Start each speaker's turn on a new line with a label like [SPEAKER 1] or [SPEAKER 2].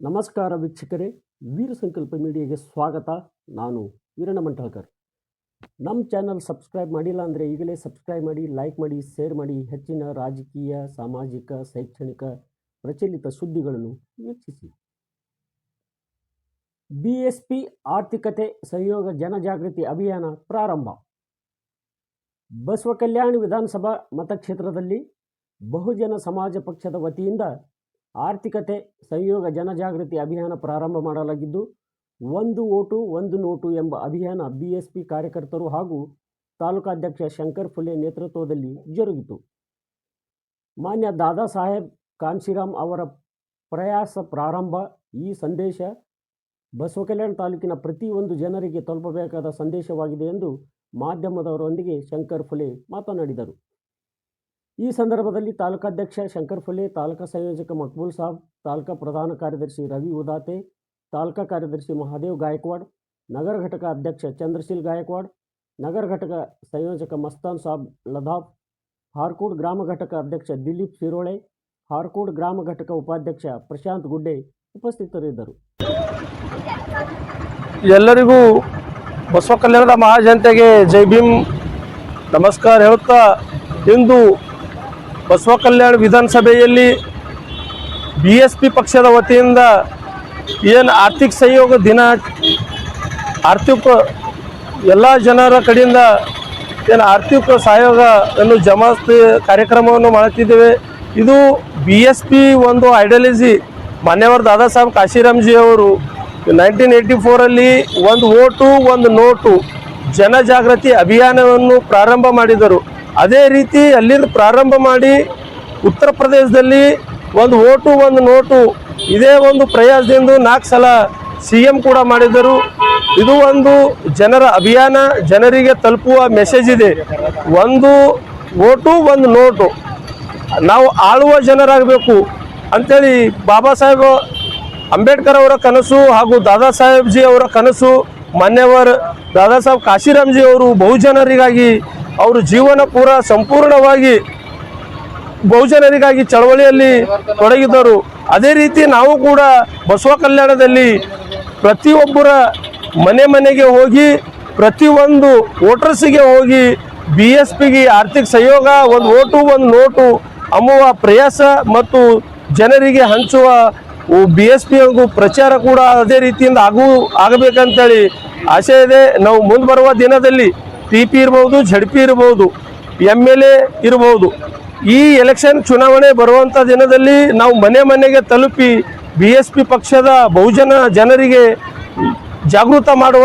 [SPEAKER 1] ನಮಸ್ಕಾರ ವೀಕ್ಷಕರೇ, ವೀರ ಸಂಕಲ್ಪ ಮೀಡಿಯಾಗೆ ಸ್ವಾಗತ. ನಾನು ವೀರಣ್ಣ ಮಂಟಳ್ಕರ್. ನಮ್ಮ ಚಾನಲ್ ಸಬ್ಸ್ಕ್ರೈಬ್ ಮಾಡಿಲ್ಲ ಅಂದರೆ ಈಗಲೇ ಸಬ್ಸ್ಕ್ರೈಬ್ ಮಾಡಿ ಲೈಕ್ ಮಾಡಿ ಶೇರ್ ಮಾಡಿ. ಹೆಚ್ಚಿನ ರಾಜಕೀಯ, ಸಾಮಾಜಿಕ, ಶೈಕ್ಷಣಿಕ ಪ್ರಚಲಿತ ಸುದ್ದಿಗಳನ್ನು ವೀಕ್ಷಿಸಿ. ಬಿ ಎಸ್ ಪಿ ಆರ್ಥಿಕತೆ ಸಹಯೋಗ ಜನಜಾಗೃತಿ ಅಭಿಯಾನ ಪ್ರಾರಂಭ. ಬಸವ ಕಲ್ಯಾಣ ವಿಧಾನಸಭಾ ಮತಕ್ಷೇತ್ರದಲ್ಲಿ ಬಹುಜನ ಸಮಾಜ ಪಕ್ಷದ ವತಿಯಿಂದ ಆರ್ಥಿಕತೆ ಸಂಯೋಗ ಜನಜಾಗೃತಿ ಅಭಿಯಾನ ಪ್ರಾರಂಭ ಮಾಡಲಾಗಿದ್ದು, ಒಂದು ಓಟು, ಒಂದು ನೋಟು ಎಂಬ ಅಭಿಯಾನ ಬಿಎಸ್ಪಿ ಕಾರ್ಯಕರ್ತರು ಹಾಗೂ ತಾಲೂಕಾಧ್ಯಕ್ಷ ಶಂಕರ್ ಫುಲೆ ನೇತೃತ್ವದಲ್ಲಿ ಜರುಗಿತು. ಮಾನ್ಯ ದಾದಾ ಸಾಹೇಬ್ ಕಾನ್ಶಿರಾಮ್ ಅವರ ಪ್ರಯಾಸ ಪ್ರಾರಂಭ, ಈ ಸಂದೇಶ ಬಸವಕಲ್ಯಾಣ ತಾಲೂಕಿನ ಪ್ರತಿಯೊಂದು ಜನರಿಗೆ ತಲುಪಬೇಕಾದ ಸಂದೇಶವಾಗಿದೆ ಎಂದು ಮಾಧ್ಯಮದವರೊಂದಿಗೆ ಶಂಕರ್ ಫುಲೆ ಮಾತನಾಡಿದರು. ಈ ಸಂದರ್ಭದಲ್ಲಿ ತಾಲೂಕಾಧ್ಯಕ್ಷ ಶಂಕರ್ ಫುಲೆ, ತಾಲೂಕಾ ಸಂಯೋಜಕ ಮಕ್ಬೂಲ್ ಸಾಬ್, ತಾಲೂಕಾ ಪ್ರಧಾನ ಕಾರ್ಯದರ್ಶಿ ರವಿ ಉದಾತೆ, ತಾಲೂಕಾ ಕಾರ್ಯದರ್ಶಿ ಮಹಾದೇವ್ ಗಾಯಕ್ವಾಡ್, ನಗರ ಘಟಕ ಅಧ್ಯಕ್ಷ ಚಂದ್ರಶೀಲ್ ಗಾಯಕ್ವಾಡ್, ನಗರ ಘಟಕ ಸಂಯೋಜಕ ಮಸ್ತಾನ್ ಸಾಬ್ ಲದಾಫ್ ಹಾರ್ಕೋಡ್ ಗ್ರಾಮ ಘಟಕ ಅಧ್ಯಕ್ಷ ದಿಲೀಪ್ ಶಿರೋಳೆ, ಹಾರ್ಕೋಡ್ ಗ್ರಾಮ ಘಟಕ ಉಪಾಧ್ಯಕ್ಷ ಪ್ರಶಾಂತ್ ಗುಡ್ಡೆ ಉಪಸ್ಥಿತರಿದ್ದರು.
[SPEAKER 2] ಎಲ್ಲರಿಗೂ ಬಸವ ಕಲ್ಯಾಣದ ಮಹಾಜನತೆಗೆ ಜೈ ಭೀಮ್. ನಮಸ್ಕಾರ ಹೇಳುತ್ತಾ, ಇಂದು ಬಸವ ಕಲ್ಯಾಣ ವಿಧಾನಸಭೆಯಲ್ಲಿ ಬಿ ಎಸ್ ಪಿ ಪಕ್ಷದ ವತಿಯಿಂದ ಏನು ಆರ್ಥಿಕ ಸಹಯೋಗ ದಿನ ಆರ್ಥಿಕ ಎಲ್ಲ ಜನರ ಕಡೆಯಿಂದ ಏನು ಆರ್ಥಿಕ ಸಹಯೋಗ ಅನ್ನು ಜಮಾಸ್ತಿ ಕಾರ್ಯಕ್ರಮವನ್ನು ಮಾಡುತ್ತಿದ್ದೇವೆ ಇದು ಬಿ ಎಸ್ ಪಿ ಒಂದು ಐಡಿಯಾಲಜಿ. ಮಾನ್ಯವರು ದಾದಾ ಸಾಹೇಬ್ ಕಾಶಿರಾಮ್ಜಿ ಅವರು ನೈನ್ಟೀನ್ ಏಯ್ಟಿ ಫೋರಲ್ಲಿ ಒಂದು ಓಟು, ಒಂದು ನೋಟು ಜನಜಾಗೃತಿ ಅಭಿಯಾನವನ್ನು ಪ್ರಾರಂಭ ಮಾಡಿದರು. ಅದೇ ರೀತಿ ಅಲ್ಲಿಂದ ಪ್ರಾರಂಭ ಮಾಡಿ ಉತ್ತರ ಪ್ರದೇಶದಲ್ಲಿ ಒಂದು ಓಟು, ಒಂದು ನೋಟು, ಇದೇ ಒಂದು ಪ್ರಯಾಸದಿಂದ ನಾಲ್ಕು ಸಲ ಸಿ ಎಂ ಕೂಡ ಮಾಡಿದ್ದರು. ಇದು ಒಂದು ಜನರ ಅಭಿಯಾನ, ಜನರಿಗೆ ತಲುಪುವ ಮೆಸೇಜ್ ಇದೆ. ಒಂದು ಓಟು, ಒಂದು ನೋಟು. ನಾವು ಆಳುವ ಜನರಾಗಬೇಕು ಅಂಥೇಳಿ ಬಾಬಾ ಸಾಹೇಬ್ ಅಂಬೇಡ್ಕರ್ ಅವರ ಕನಸು ಹಾಗೂ ದಾದಾ ಸಾಹೇಬ್ಜಿ ಅವರ ಕನಸು, ಮಾನ್ಯವರ್ ದಾದಾ ಸಾಹೇಬ್ ಕಾಶಿರಾಮ್ಜಿ ಅವರು ಬಹುಜನರಿಗಾಗಿ ಅವರು ಜೀವನ ಪೂರ ಸಂಪೂರ್ಣವಾಗಿ ಬಹುಜನರಿಗಾಗಿ ಚಳವಳಿಯಲ್ಲಿ ತೊಡಗಿದ್ದರು. ಅದೇ ರೀತಿ ನಾವು ಕೂಡ ಬಸವ ಕಲ್ಯಾಣದಲ್ಲಿ ಪ್ರತಿಯೊಬ್ಬರ ಮನೆ ಮನೆಗೆ ಹೋಗಿ, ಪ್ರತಿಯೊಂದು ವೋಟರ್ಸಿಗೆ ಹೋಗಿ, ಬಿ ಎಸ್ ಪಿಗೆ ಆರ್ಥಿಕ ಸಹಯೋಗ, ಒಂದು ಓಟು, ಒಂದು ನೋಟು ಅಮ್ಮುವ ಪ್ರಯಾಸ ಮತ್ತು ಜನರಿಗೆ ಹಂಚುವ ಬಿ ಎಸ್ ಪಿ ಹಾಗೂ ಪ್ರಚಾರ ಕೂಡ ಅದೇ ರೀತಿಯಿಂದ ಆಗು, ಆಗಬೇಕಂತೇಳಿ ಆಸೆ ಇದೆ. ನಾವು ಮುಂದೆ ಬರುವ ದಿನದಲ್ಲಿ ಟಿ ಪಿ ಇರ್ಬೋದು ಝಡ್ ಪಿ ಇರ್ಬೋದು ಎಂ ಎಲ್ ಎ ಇರ್ಬೋದು, ಈ ಎಲೆಕ್ಷನ್ ಚುನಾವಣೆ ಬರುವಂಥ ದಿನದಲ್ಲಿ ನಾವು ಮನೆ ಮನೆಗೆ ತಲುಪಿ ಬಿ ಎಸ್ ಪಿ ಪಕ್ಷದ ಬಹುಜನ ಜನರಿಗೆ ಜಾಗೃತ ಮಾಡುವ